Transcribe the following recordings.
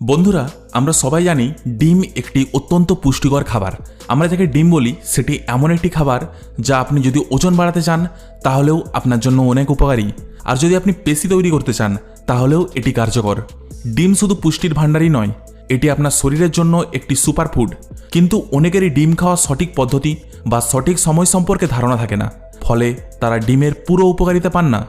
বন্ধুরা, আমরা সবাই জানি ডিম একটি অত্যন্ত পুষ্টিকর খাবার। আমরা যাকে ডিম বলি, সেটি এমন একটি খাবার যা আপনি যদি ওজন বাড়াতে চান, তাহলেও আপনার জন্য অনেক উপকারী। আর যদি আপনি পেশি তৈরি করতে চান, তাহলেও এটি কার্যকর। ডিম শুধু পুষ্টির ভাণ্ডারই নয়, এটি আপনার শরীরের জন্য একটি সুপার ফুড কিন্তু অনেকেরই ডিম খাওয়ার সঠিক পদ্ধতি বা সঠিক সময় সম্পর্কে ধারণা থাকে না। ফলে তারা ডিমের পুরো উপকারিতা পান না।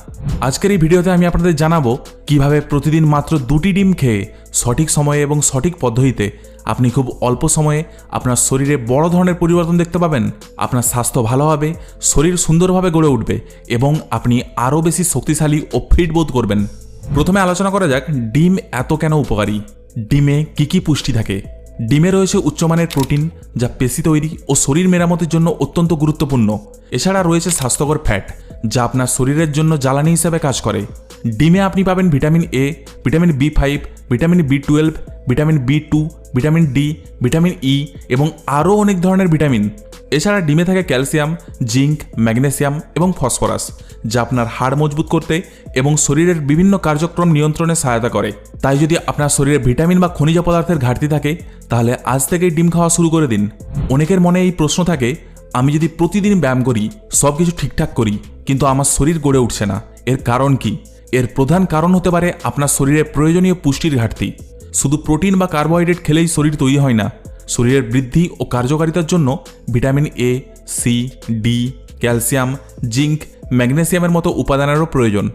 আজকের এই ভিডিওতে আমি আপনাদের জানাব কীভাবে প্রতিদিন মাত্র দুটি ডিম খেয়ে সঠিক সময়ে এবং সঠিক পদ্ধতিতে আপনি খুব অল্প সময়ে আপনার শরীরে বড় ধরনের পরিবর্তন দেখতে পাবেন, আপনার স্বাস্থ্য ভালো হবে, শরীর সুন্দরভাবে গড়ে উঠবে এবং আপনি আরও বেশি শক্তিশালী ও ফিট বোধ করবেন। প্রথমে আলোচনা করা যাক ডিম এত কেন উপকারী? ডিমে কি কি পুষ্টি থাকে? ডিমে রয়েছে উচ্চমানের প্রোটিন, যা পেশি তৈরি ও শরীর মেরামতের জন্য অত্যন্ত গুরুত্বপূর্ণ। এছাড়া রয়েছে স্বাস্থ্যকর ফ্যাট, যা আপনার শরীরের জন্য জ্বালানি হিসেবে কাজ করে। ডিমে আপনি পাবেন vitamin A vitamin B five vitamin B twelve vitamin B two vitamin D vitamin E এবং আরও অনেক ধরনের ভিটামিন। এছাড়া ডিমে থাকে ক্যালসিয়াম, জিঙ্ক, ম্যাগনেসিয়াম এবং ফসফরাস, যা আপনার হাড় মজবুত করতে এবং শরীরের বিভিন্ন কার্যক্রম নিয়ন্ত্রণে সহায়তা করে। তাই যদি আপনার শরীরে ভিটামিন বা খনিজ পদার্থের ঘাটতি থাকে, তাহলে আজ থেকেই ডিম খাওয়া শুরু করে দিন। অনেকের মনে এই প্রশ্ন থাকে, আমি যদি প্রতিদিন ব্যায়াম করি, সব কিছু ঠিকঠাক করি, কিন্তু আমার শরীর গড়ে উঠছে না। এর কারণ কি? এর প্রধান কারণ হতে পারে আপনার শরীরে প্রয়োজনীয় পুষ্টির ঘাটতি। শুধু প্রোটিন বা কার্বোহাইড্রেট খেলেই শরীর তৈরি হয় না, শরীরের বৃদ্ধি ও কার্যকারিতার জন্য vitamin A, C, D, calcium, zinc, ম্যাগনেসিয়ামের মতো উপাদানেরও প্রয়োজন।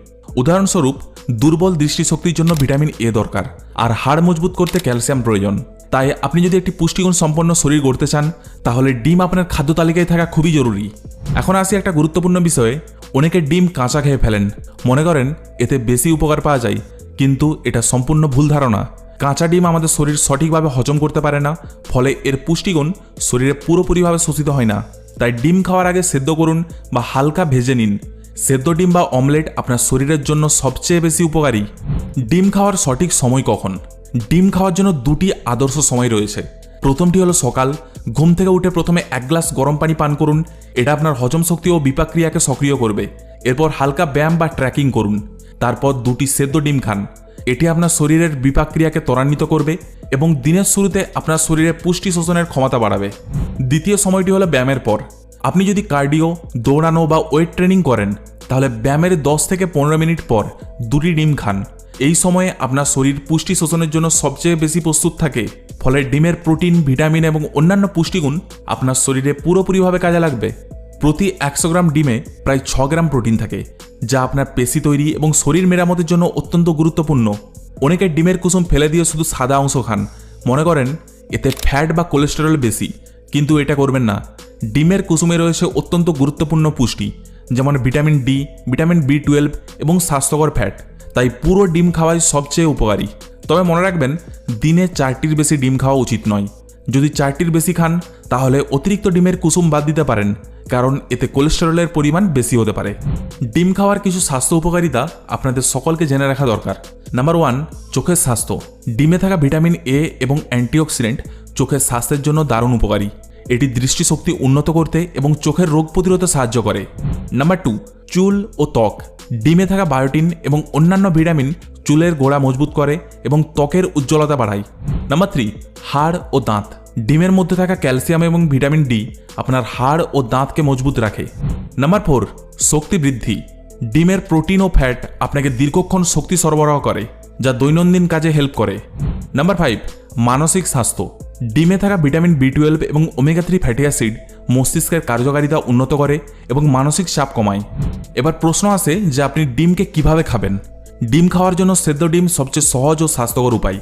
উদাহরণস্বরূপ, দুর্বল দৃষ্টিশক্তির জন্য ভিটামিন এ দরকার, আর হাড় মজবুত করতে ক্যালসিয়াম প্রয়োজন। তাই আপনি যদি একটি পুষ্টিগুণ সম্পন্ন শরীর গড়তে চান, তাহলে ডিম আপনার খাদ্য তালিকায় থাকা খুবই জরুরি। এখন আসি একটা গুরুত্বপূর্ণ বিষয়ে, অনেকে ডিম কাঁচা খেয়ে ফেলেন। মনে করেন, এতে বেশি উপকার পাওয়া যায়, কিন্তু এটা সম্পূর্ণ ভুল ধারণা। কাঁচা ডিম আমাদের শরীর সঠিকভাবে হজম করতে পারে না, ফলে এর পুষ্টিগুণ শরীরে পুরোপুরিভাবে শোষিত হয় না। তাই ডিম খাওয়ার আগে সেদ্ধ করুন বা হালকা ভেজে নিন। সেদ্ধ ডিম বা অমলেট আপনার শরীরের জন্য সবচেয়ে বেশি উপকারী। ডিম খাওয়ার সঠিক সময় কখন? ডিম খাওয়ার জন্য দুটি আদর্শ সময় রয়েছে। প্রথমটি হলো সকাল, ঘুম থেকে উঠে প্রথমে এক গ্লাস গরম পানি পান করুন, এটা আপনার হজম শক্তি ও বিপাক্রিয়াকে সক্রিয় করবে। এরপর হালকা ব্যায়াম বা ট্র্যাকিং করুন। তারপর দুটি সেদ্ধ ডিম খান। এটি আপনার শরীরের বিপাক্রিয়াকে ত্বরান্বিত করবে এবং দিনের শুরুতে আপনার শরীরে পুষ্টি শোষণের ক্ষমতা বাড়াবে। দ্বিতীয় সময়টি হলো ব্যায়ামের পর। আপনি যদি কার্ডিও, দৌড়ানো বা ওয়েট ট্রেনিং করেন, তাহলে ব্যায়ামের দশ থেকে পনেরো মিনিট পর দুটি ডিম খান। এই সময়ে আপনার শরীর পুষ্টি শোষণের জন্য সবচেয়ে বেশি প্রস্তুত থাকে। ফলে ডিমের প্রোটিন, ভিটামিন এবং অন্যান্য পুষ্টিগুণ আপনার শরীরে পুরোপুরিভাবে কাজে লাগবে। প্রতি একশো গ্রাম ডিমে প্রায় ছ গ্রাম প্রোটিন থাকে, যা আপনার পেশি তৈরি এবং শরীর মেরামতের জন্য অত্যন্ত গুরুত্বপূর্ণ। অনেকে ডিমের কুসুম ফেলে দিয়ে শুধু সাদা অংশ খান। মনে করেন, এতে ফ্যাট বা কোলেস্টেরল বেশি, কিন্তু এটা করবেন না। ডিমের কুসুমে রয়েছে অত্যন্ত গুরুত্বপূর্ণ পুষ্টি, যেমন vitamin D, vitamin B twelve এবং স্বাস্থ্যকর ফ্যাট। তাই পুরো ডিম খাওয়াই সবচেয়ে উপকারী। তবে মনে রাখবেন, দিনে চারটির বেশি ডিম খাওয়া উচিত নয়। যদি চারটির বেশি খান, তাহলে অতিরিক্ত ডিমের কুসুম বাদ দিতে পারেন, কারণ এতে কোলেস্টেরলের পরিমাণ বেশি হতে পারে। ডিম খাওয়ার কিছু স্বাস্থ্য উপকারিতা আপনাদের সকলকে জেনে রাখা দরকার। নাম্বার ওয়ান, চোখের স্বাস্থ্য। ডিমে থাকা ভিটামিন এ এবং অ্যান্টিঅক্সিডেন্ট চোখের স্বাস্থ্যের জন্য দারুণ উপকারী। এটি দৃষ্টিশক্তি উন্নত করতে এবং চোখের রোগ প্রতিরোধে সাহায্য করে। নাম্বার টু, চুল ও ত্বক। ডিমে থাকা বায়োটিন এবং অন্যান্য ভিটামিন চুলের গোড়া মজবুত করে এবং ত্বকের উজ্জ্বলতা বাড়ায়। নাম্বার থ্রি হাড় ও দাঁত। ডিমের মধ্যে থাকা ক্যালসিয়াম এবং ভিটামিন ডি আপনার হাড় ও দাঁতকে মজবুত রাখে। নাম্বার ফোর, শক্তি বৃদ্ধি। ডিমের প্রোটিন ও ফ্যাট আপনাকে দীর্ঘক্ষণ শক্তি সরবরাহ করে, যা দৈনন্দিন কাজে হেল্প করে। নাম্বার ফাইভ, মানসিক স্বাস্থ্য। ডিমে থাকা ভিটামিন বি টুয়েলভ এবং ওমেগা থ্রি ফ্যাটি অ্যাসিড মস্তিষ্কের কার্যকারিতা উন্নত করে এবং মানসিক চাপ কমায়। এবার প্রশ্ন আসে যে আপনি ডিমকে কীভাবে খাবেন? ডিম খাওয়ার জন্য সেদ্ধ ডিম সবচেয়ে সহজ ও স্বাস্থ্যকর উপায়।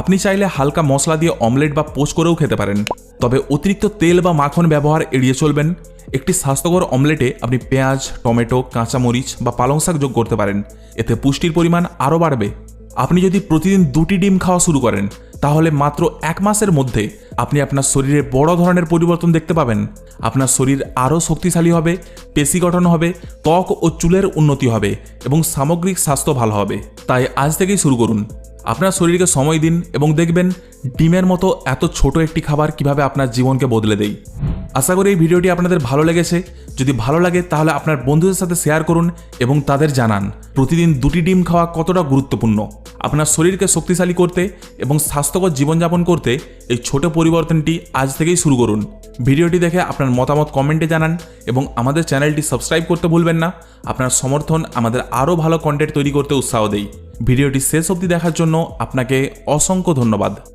আপনি চাইলে হালকা মশলা দিয়ে অমলেট বা পোচ করেও খেতে পারেন। তবে অতিরিক্ত তেল বা মাখন ব্যবহার এড়িয়ে চলবেন। একটি স্বাস্থ্যকর অমলেটে আপনি পেঁয়াজ, টমেটো, কাঁচামরিচ বা পালং শাক যোগ করতে পারেন। এতে পুষ্টির পরিমাণ আরও বাড়বে। আপনি যদি প্রতিদিন দুটি ডিম খাওয়া শুরু করেন, তাহলে মাত্র এক মাসের মধ্যে আপনি আপনার শরীরে বড় ধরনের পরিবর্তন দেখতে পাবেন। আপনার শরীর আরও শক্তিশালী হবে, পেশি গঠন হবে, ত্বক ও চুলের উন্নতি হবে এবং সামগ্রিক স্বাস্থ্য ভালো হবে। তাই আজ থেকেই শুরু করুন। আপনার শরীরকে সময় দিন এবং দেখবেন ডিমের মতো এত ছোট একটি খাবার কীভাবে আপনার জীবনকে বদলে দেয়। আশা করি এই ভিডিওটি আপনাদের ভালো লেগেছে। যদি ভালো লাগে তাহলে আপনার বন্ধুদের সাথে শেয়ার করুন এবং তাদের জানান প্রতিদিন দুটি ডিম খাওয়া কতটা গুরুত্বপূর্ণ। আপনার শরীরকে শক্তিশালী করতে এবং স্বাস্থ্যকর জীবনযাপন করতে এই ছোট পরিবর্তনটি আজ থেকেই শুরু করুন। ভিডিওটি দেখে আপনার মতামত কমেন্টে জানান এবং আমাদের চ্যানেলটি সাবস্ক্রাইব করতে ভুলবেন না। আপনার সমর্থন আমাদের আরও ভালো কন্টেন্ট তৈরি করতে উৎসাহ দেয়। ভিডিওটি শেষ অবধি দেখার জন্য আপনাকে অসংখ্য ধন্যবাদ।